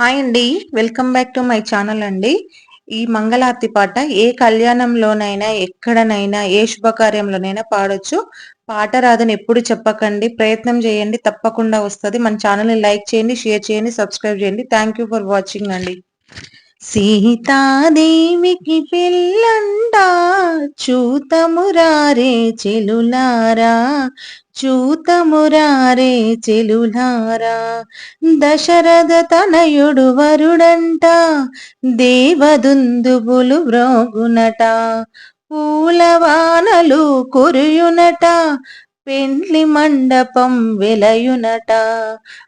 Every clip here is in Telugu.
హాయ్ అండి welcome back to my channel అండి. ఈ మంగళార్తి పాట ఏ కళ్యాణంలోనైనా ఎక్కడనైనా ఏ శుభకార్యంలోనైనా పాడొచ్చు. పాట రాదని ఎప్పుడు చెప్పకండి ప్రయత్నం చేయండి తప్పకుండా వస్తుంది. మన ఛానల్ని లైక్ చేయండి షేర్ చేయండి సబ్స్క్రైబ్ చేయండి. థ్యాంక్ ఫర్ వాచింగ్ అండి. సీతాదేవికి పిల్లండా చూతమురారే చెలులారా చూతమురారే చెలులారా. దశరథ తనయుడు వరుడంట దేవదుందుబులు వ్రోగునట పూలవానలు కురుయునట పెండ్లి మండపం వెలయునట.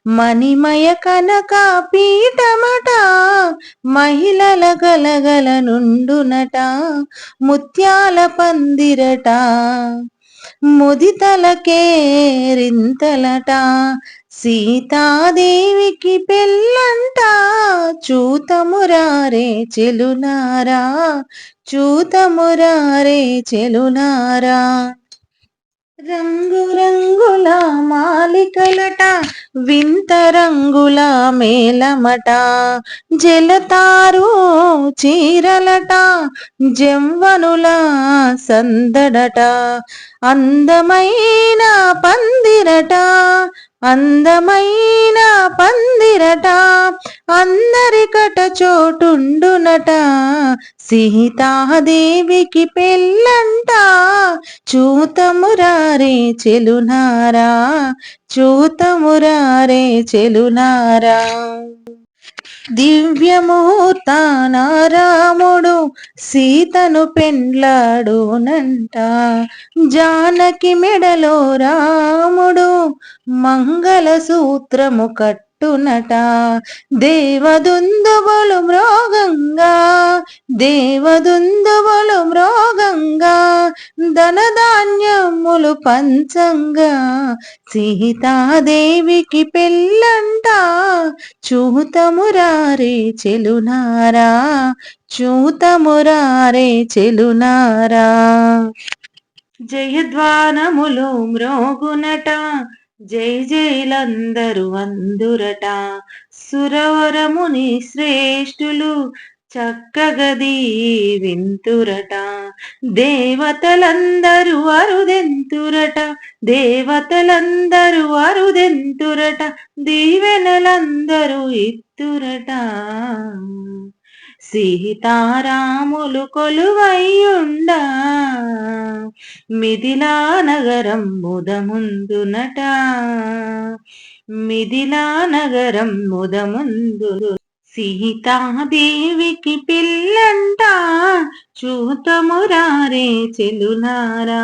మణిమయ కనక పీఠమట మహిళల గలగల నుండునట. ముత్యాల పందిరట. ముదితలకేరింతలట సీతాదేవికి పెళ్ళంట. చూతమురారే చెలునారా. చూతమురారే చెలునారా. రంగురంగుల మాలికలట వింత రంగుల మేలమట జలతారు చీరలట జంవనుల సందడట. అందమైన పందిరట అందమైన పందిరట అందరికట చోటుండునట. సీతాదేవికి పెళ్ళంట చూతమురారే చెలునారా చూతమురారే చెలునారా. దివ్యముహూర్తాన రాముడు సీతను పెండ్లాడునంట. జానకి మెడలో రాముడు మంగళ సూత్రము కట్టునట. దేవదుందుబలు మృగంగా దేవదుందుబలు మృగంగా ధనధాన్యములు పంచంగా సీతాదేవికి పెళ్ళంట. చూతమురారే చెలునారా చూతమురారే చెలునారా. జయద్వానములు మ్రోగునట జై జైలందరు అందురట. సురవరముని శ్రేష్ఠులు చక్కగది వింతురట దేవతలందరూ అరుదెంతురట. దేవతలందరూ అరుదెంతురట. దీవెనలందరూ ఇత్తురట. సీతారాములు కొలువయ్యుండ. మిథిలా నగరం ముదముందునట మిథిలా నగరం ముదముందు సీతాదేవికి పిల్లంట చూతమురారే చెలునారా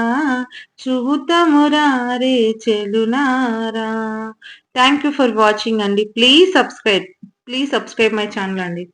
చూతమురారే చెలునారా. థ్యాంక్ యూ ఫర్ వాచింగ్ అండి. Please subscribe please subscribe my channel అండి.